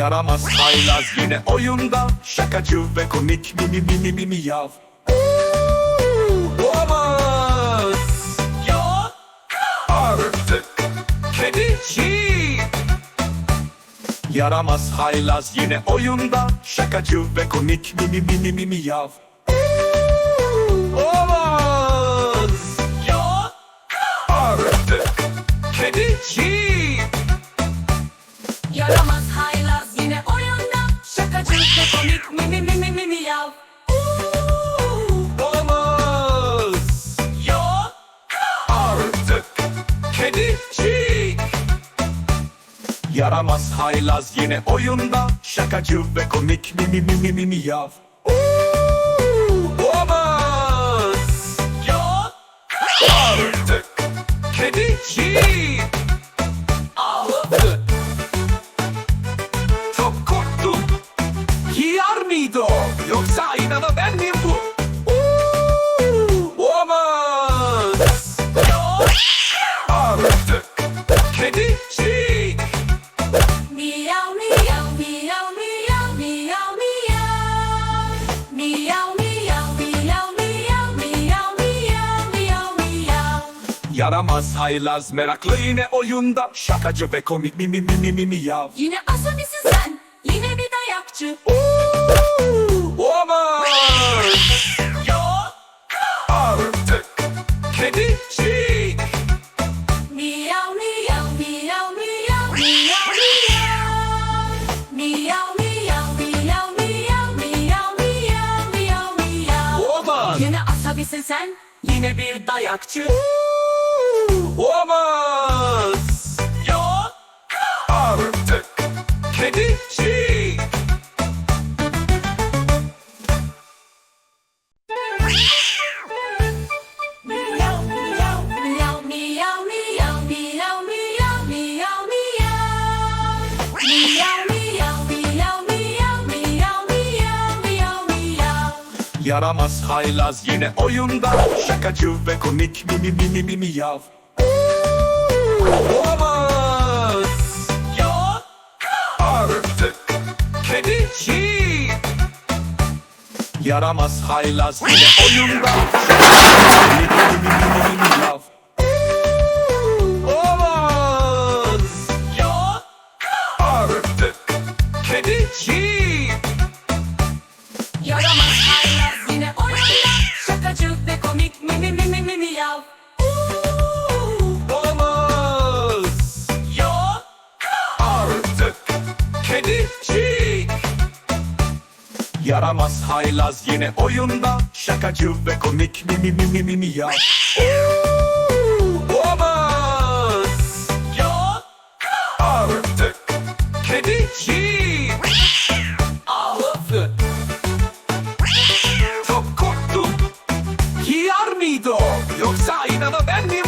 Yaramaz haylaz yine oyunda. Şakacı ve komik mimi mimi mimi yav. Olamaz Yok. Artık Kedicik Yaramaz haylaz yine oyunda. Şakacı ve komik mimi mimi mimi yav. Olamaz Yok. Artık Kedicik Yaramaz Yaramaz haylaz yine oyunda. Şakacı ve komik mi mi mi mi mi mi yav. Olamaz. Yok Artık Kedicik Yaramaz haylaz meraklı yine oyunda. Şakacı ve komik mi mi mi mi mi mi yav. Yine asabisin sen Yine bir dayakçı. Olamaz. Yok Artık Kedicik Miyav miyav miyav miyav miyav miyav. Miyav miyav miyav miyav miyav miyav miyav. Miyav Olamaz. Yine asabisin sen Yine bir dayakçı Olamaz Yok Artık Kedicik Miyav miyav miyav miyav miyav miyav miyav miyav miyav Miyav miyav miyav miyav miyav miyav miyav miyav Yaramaz haylaz yine oyunda Şakacı ve komik mi mi mi mi mi mi yav Olamaz. Yok artık kedici. Yaramaz haylaz bile oyunda. Little, little, little, Yaramaz haylaz yine oyunda. Şakacı ve komik mi mi mi mi mi mi ya. Olamaz. Yok. Artık Kedicik Ağladı. Çok korktum. Hiyar mıydı o? Yoksa inana ben miyim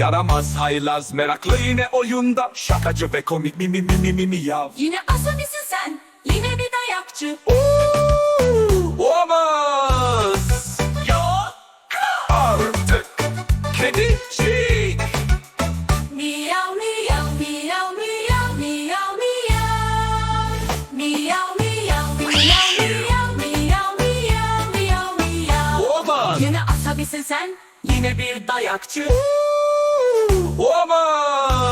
Yaramaz haylaz meraklı yine oyunda. Şakacı ve komik mi mi mi mi mi mi yav. Yine asabisin sen Yine bir dayakçı. Olamaz. Yok. Artık Kedicik. Miyav miyav miyav miyav miyav miyav. Miyav miyav miyav miyav miyav miyav miyav. Miyav Olamaz. Yine asabisin sen Yine bir dayakçı 我们